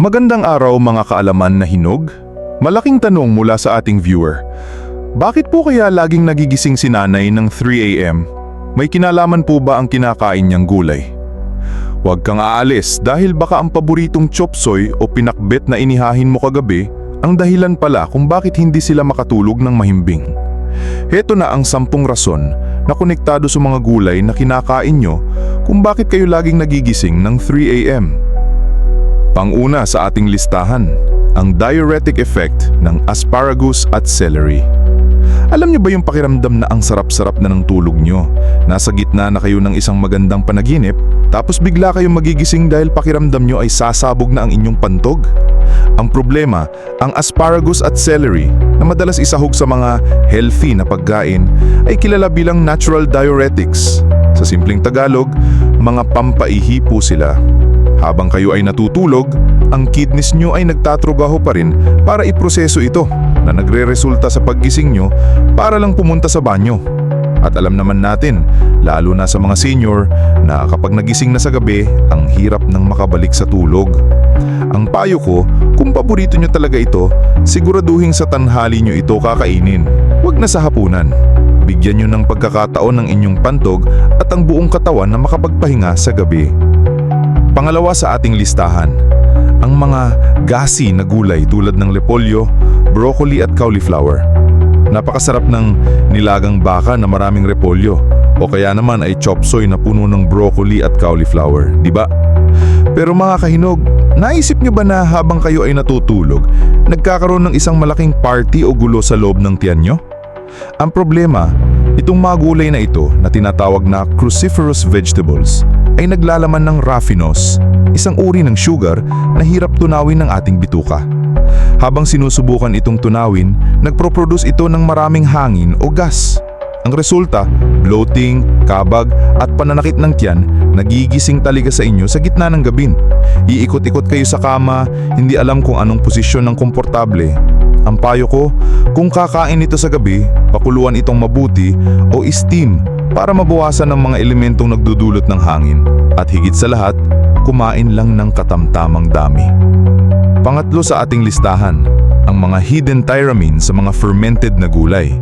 Magandang araw mga kaalaman na hinog. Malaking tanong mula sa ating viewer. Bakit po kaya laging nagigising si nanay ng 3 a.m.? May kinalaman po ba ang kinakain niyang gulay? Huwag kang aalis dahil baka ang paboritong chop suey o pinakbet na inihahin mo kagabi ang dahilan pala kung bakit hindi sila makatulog ng mahimbing. Heto na ang sampung rason na konektado sa mga gulay na kinakain nyo kung bakit kayo laging nagigising ng 3 a.m. Panguna sa ating listahan, ang diuretic effect ng asparagus at celery. Alam niyo ba yung pakiramdam na ang sarap-sarap na ng tulog niyo? Nasa gitna na kayo ng isang magandang panaginip, tapos bigla kayong magigising dahil pakiramdam niyo ay sasabog na ang inyong pantog? Ang problema, ang asparagus at celery na madalas isahog sa mga healthy na pagkain ay kilala bilang natural diuretics. Sa simpleng Tagalog, mga pampaihi po sila. Habang kayo ay natutulog, ang kidneys nyo ay nagtatrabaho pa rin para iproseso ito na nagre-resulta sa paggising nyo para lang pumunta sa banyo. At alam naman natin, lalo na sa mga senior, na kapag nagising na sa gabi, ang hirap nang makabalik sa tulog. Ang payo ko, kung paborito nyo talaga ito, siguraduhin sa tanghali nyo ito kakainin. Huwag na sa hapunan. Bigyan nyo ng pagkakataon ng inyong pantog at ang buong katawan na makapagpahinga sa gabi. Pangalawa sa ating listahan, ang mga gassy na gulay tulad ng repolyo, broccoli at cauliflower. Napakasarap ng nilagang baka na maraming repolyo o kaya naman ay chop suey na puno ng broccoli at cauliflower, di ba? Pero mga kahinog, naisip niyo ba na habang kayo ay natutulog, nagkakaroon ng isang malaking party o gulo sa loob ng tiyan nyo? Ang problema, itong mga gulay na ito na tinatawag na cruciferous vegetables ay naglalaman ng raffinose, isang uri ng sugar na hirap tunawin ng ating bituka. Habang sinusubukan itong tunawin, nagproproduce ito ng maraming hangin o gas. Ang resulta, bloating, kabag at pananakit ng tiyan nagigising talaga sa inyo sa gitna ng gabin. Iikot-ikot kayo sa kama, hindi alam kung anong posisyon ng komportable. Ang payo ko, kung kakain ito sa gabi, pakuluan itong mabuti o steam para mabawasan ng mga elementong nagdudulot ng hangin. At higit sa lahat, kumain lang ng katamtamang dami. Pangatlo sa ating listahan, ang mga hidden tyramine sa mga fermented na gulay.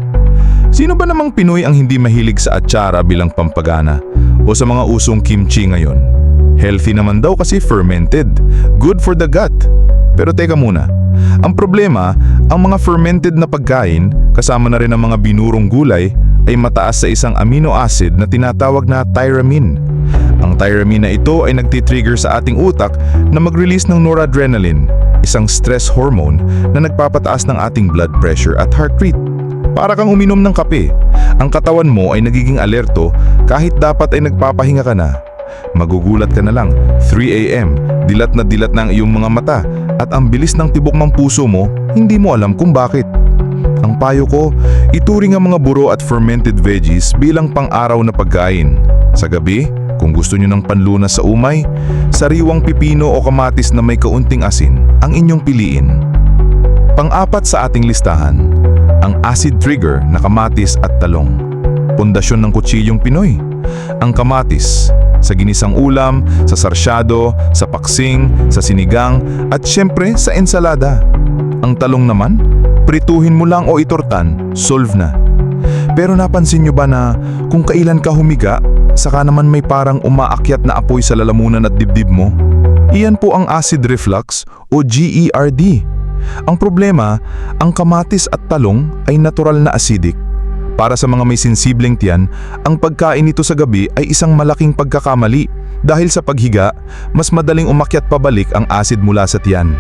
Sino ba namang Pinoy ang hindi mahilig sa atsara bilang pampagana o sa mga usong kimchi ngayon? Healthy naman daw kasi fermented, good for the gut. Pero teka muna, ang problema, ang mga fermented na pagkain, kasama na rin ang mga binurong gulay, ay mataas sa isang amino acid na tinatawag na tyramine. Ang tyramine na ito ay nagtitrigger sa ating utak na mag-release ng noradrenaline, isang stress hormone na nagpapataas ng ating blood pressure at heart rate. Para kang uminom ng kape, ang katawan mo ay nagiging alerto kahit dapat ay nagpapahinga ka na. Magugulat ka na lang, 3 a.m., dilat na dilat na ang iyong mga mata at ang bilis ng tibok ng puso mo, hindi mo alam kung bakit. Ang payo ko, ituring ang mga buro at fermented veggies bilang pang-araw na pagkain. Sa gabi, kung gusto nyo ng panlunas sa umay, sariwang pipino o kamatis na may kaunting asin ang inyong piliin. Pang-apat sa ating listahan, ang acid trigger na kamatis at talong. Pundasyon ng kutsilyong Pinoy. Ang kamatis, sa ginisang ulam, sa sarsyado, sa paksing, sa sinigang, at syempre sa ensalada. Ang talong naman, prituhin mo lang o itortan, solve na. Pero napansin nyo ba na kung kailan ka humiga, saka naman may parang umaakyat na apoy sa lalamunan at dibdib mo? Iyan po ang acid reflux o GERD. Ang problema, ang kamatis at talong ay natural na acidic. Para sa mga may sensibleng tiyan, ang pagkain nito sa gabi ay isang malaking pagkakamali dahil sa paghiga, mas madaling umakyat pabalik ang acid mula sa tiyan.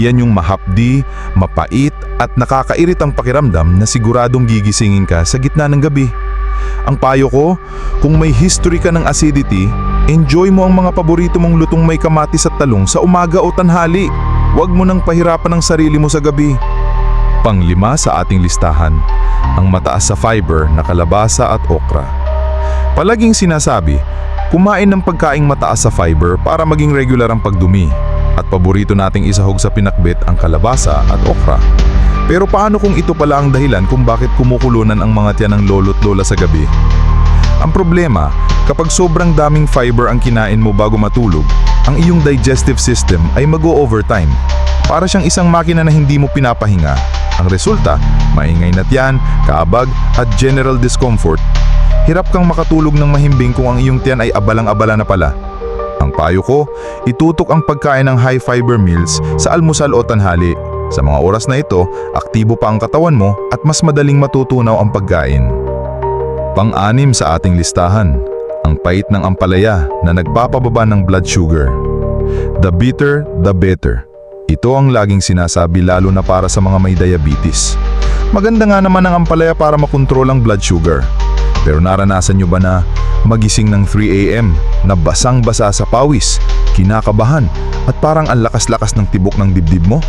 Yan yung mahapdi, mapait at nakakairitang pakiramdam na siguradong gigisingin ka sa gitna ng gabi. Ang payo ko, kung may history ka ng acidity, enjoy mo ang mga paborito mong lutong may kamatis at talong sa umaga o tanhali. Huwag mo nang pahirapan ang sarili mo sa gabi. Panglima sa ating listahan, ang mataas sa fiber na kalabasa at okra. Palaging sinasabi, kumain ng pagkaing mataas sa fiber para maging regular ang pagdumi. At paborito nating isahog sa pinakbit ang kalabasa at okra. Pero paano kung ito pala ang dahilan kung bakit kumukulunan ang mga tiyan ng lolo't lola sa gabi? Ang problema, kapag sobrang daming fiber ang kinain mo bago matulog, ang iyong digestive system ay mag-overtime. Para siyang isang makina na hindi mo pinapahinga. Ang resulta, maingay na tiyan, kaabag at general discomfort. Hirap kang makatulog ng mahimbing kung ang iyong tiyan ay abalang-abala na pala. Ang payo ko, itutok ang pagkain ng high fiber meals sa almusal o tanghali. Sa mga oras na ito, aktibo pa ang katawan mo at mas madaling matutunaw ang pagkain. Pang-anim sa ating listahan, ang pait ng ampalaya na nagpapababa ng blood sugar. The bitter, the better. Ito ang laging sinasabi lalo na para sa mga may diabetes. Maganda nga naman ang ampalaya para makontrol ang blood sugar. Pero naranasan nyo ba na magising ng 3 a.m. na basang-basa sa pawis, kinakabahan at parang ang lakas-lakas ng tibok ng dibdib mo?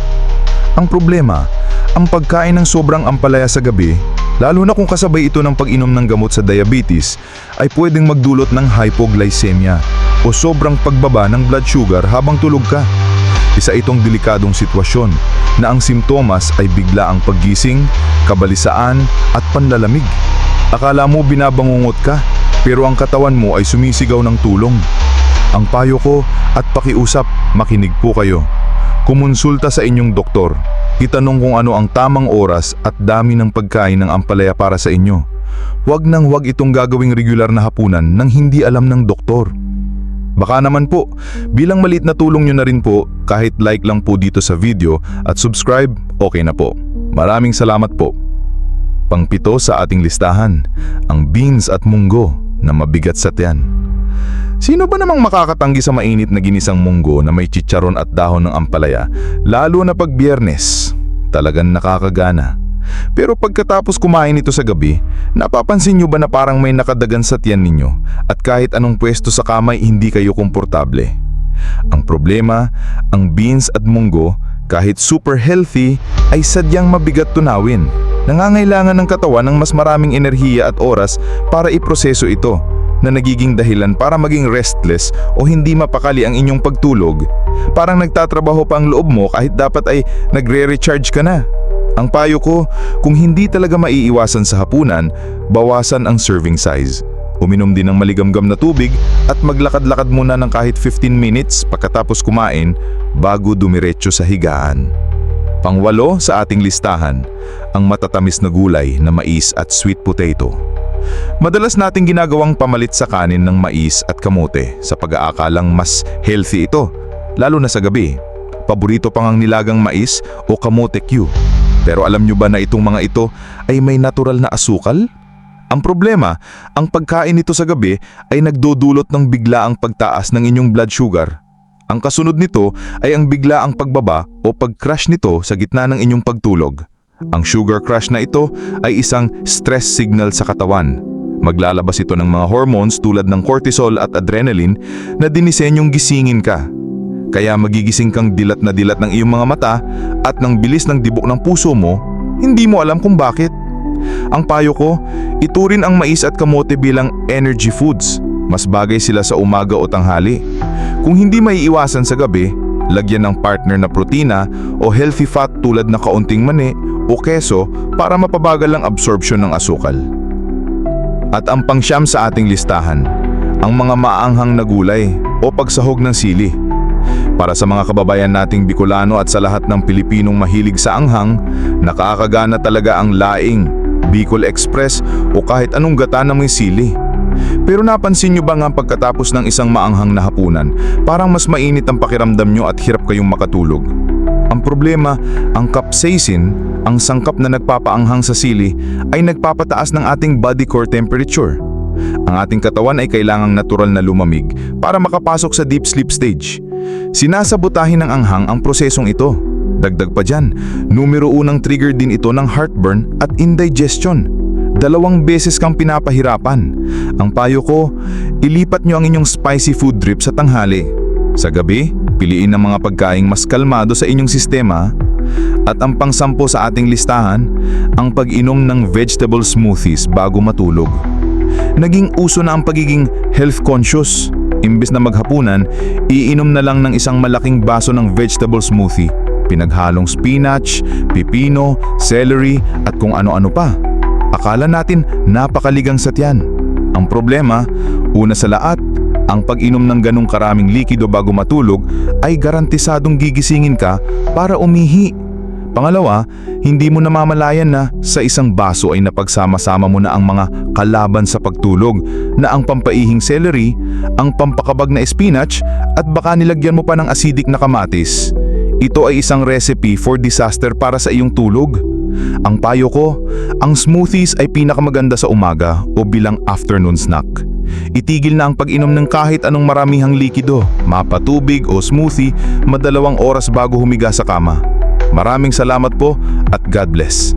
Ang problema, ang pagkain ng sobrang ampalaya sa gabi, lalo na kung kasabay ito ng pag-inom ng gamot sa diabetes, ay pwedeng magdulot ng hypoglycemia o sobrang pagbaba ng blood sugar habang tulog ka. Isa itong delikadong sitwasyon na ang simptomas ay bigla ang paggising, kabalisaan at panlalamig. Akala mo binabangungot ka, pero ang katawan mo ay sumisigaw ng tulong. Ang payo ko at pakiusap, makinig po kayo. Kumonsulta sa inyong doktor. Itanong kung ano ang tamang oras at dami ng pagkain ng ampalaya para sa inyo. Huwag nang huwag itong gagawing regular na hapunan nang hindi alam ng doktor. Baka naman po, bilang maliit na tulong nyo na rin po, kahit like lang po dito sa video at subscribe, okay na po. Maraming salamat po. Pangpito sa ating listahan, ang beans at munggo na mabigat sa tiyan. Sino ba namang makakatanggi sa mainit na ginisang munggo na may chicharon at dahon ng ampalaya, lalo na pag biyernes? Talagang nakakagana. Pero pagkatapos kumain ito sa gabi, napapansin nyo ba na parang may nakadagan sa tiyan ninyo at kahit anong pwesto sa kamay hindi kayo komportable? Ang problema, ang beans at munggo, kahit super healthy, ay sadyang mabigat tunawin. Nangangailangan ng katawan ng mas maraming enerhiya at oras para iproseso ito na nagiging dahilan para maging restless o hindi mapakali ang inyong pagtulog. Parang nagtatrabaho pa ang loob mo kahit dapat ay nagre-recharge ka na. Ang payo ko, kung hindi talaga maiiwasan sa hapunan, bawasan ang serving size. Uminom din ng maligamgam na tubig at maglakad-lakad muna ng kahit 15 minutes pagkatapos kumain bago dumiretso sa higaan. Pangwalo sa ating listahan, ang matatamis na gulay na mais at sweet potato. Madalas nating ginagawang pamalit sa kanin ng mais at kamote sa pag-aakalang mas healthy ito, lalo na sa gabi. Paborito pang ang nilagang mais o kamote Q. Pero alam nyo ba na itong mga ito ay may natural na asukal? Ang problema, ang pagkain nito sa gabi ay nagdudulot ng biglaang pagtaas ng inyong blood sugar. Ang kasunod nito ay ang biglaang pagbaba o pag-crash nito sa gitna ng inyong pagtulog. Ang sugar crash na ito ay isang stress signal sa katawan. Maglalabas ito ng mga hormones tulad ng cortisol at adrenaline na dinisenyong gisingin ka. Kaya magigising kang dilat na dilat ng iyong mga mata at ng bilis ng dibok ng puso mo, hindi mo alam kung bakit. Ang payo ko, iturin ang mais at kamote bilang energy foods. Mas bagay sila sa umaga o tanghali. Kung hindi maiiwasan sa gabi, lagyan ng partner na protina o healthy fat tulad na kaunting mani o keso para mapabagal ang absorption ng asukal. At ang pangsyam sa ating listahan, ang mga maanghang na gulay o pagsahog ng sili. Para sa mga kababayan nating Bicolano at sa lahat ng Pilipinong mahilig sa anghang, nakakagana talaga ang laing, Bicol Express o kahit anong gata na may sili. Pero napansin nyo ba nga pagkatapos ng isang maanghang na hapunan, parang mas mainit ang pakiramdam nyo at hirap kayong makatulog? Ang problema, ang capsaicin, ang sangkap na nagpapaanghang sa sili, ay nagpapataas ng ating body core temperature. Ang ating katawan ay kailangang natural na lumamig para makapasok sa deep sleep stage. Sinasabotahin ng anghang ang prosesong ito. Dagdag pa dyan, numero unang trigger din ito ng heartburn at indigestion. Dalawang beses kang pinapahirapan. Ang payo ko, ilipat nyo ang inyong spicy food drip sa tanghali. Sa gabi, piliin ang mga pagkaing mas kalmado sa inyong sistema. At ang pangsampo sa ating listahan, ang pag-inom ng vegetable smoothies bago matulog. Naging uso na ang pagiging health conscious. Imbes na maghapunan, iinom na lang ng isang malaking baso ng vegetable smoothie. Pinaghalong spinach, pipino, celery at kung ano-ano pa. Akala natin napakaligang sa tiyan. Ang problema, una sa lahat, ang pag-inom ng ganong karaming likido bago matulog ay garantisadong gigisingin ka para umihi. Pangalawa, hindi mo namamalayan na sa isang baso ay napagsama-sama mo na ang mga kalaban sa pagtulog na ang pampaihing celery, ang pampakabag na spinach at baka nilagyan mo pa ng acidic na kamatis. Ito ay isang recipe for disaster para sa iyong tulog. Ang payo ko, ang smoothies ay pinakamaganda sa umaga o bilang afternoon snack. Itigil na ang pag-inom ng kahit anong maramihang likido, mapatubig o smoothie madalawang oras bago humiga sa kama. Maraming salamat po at God bless.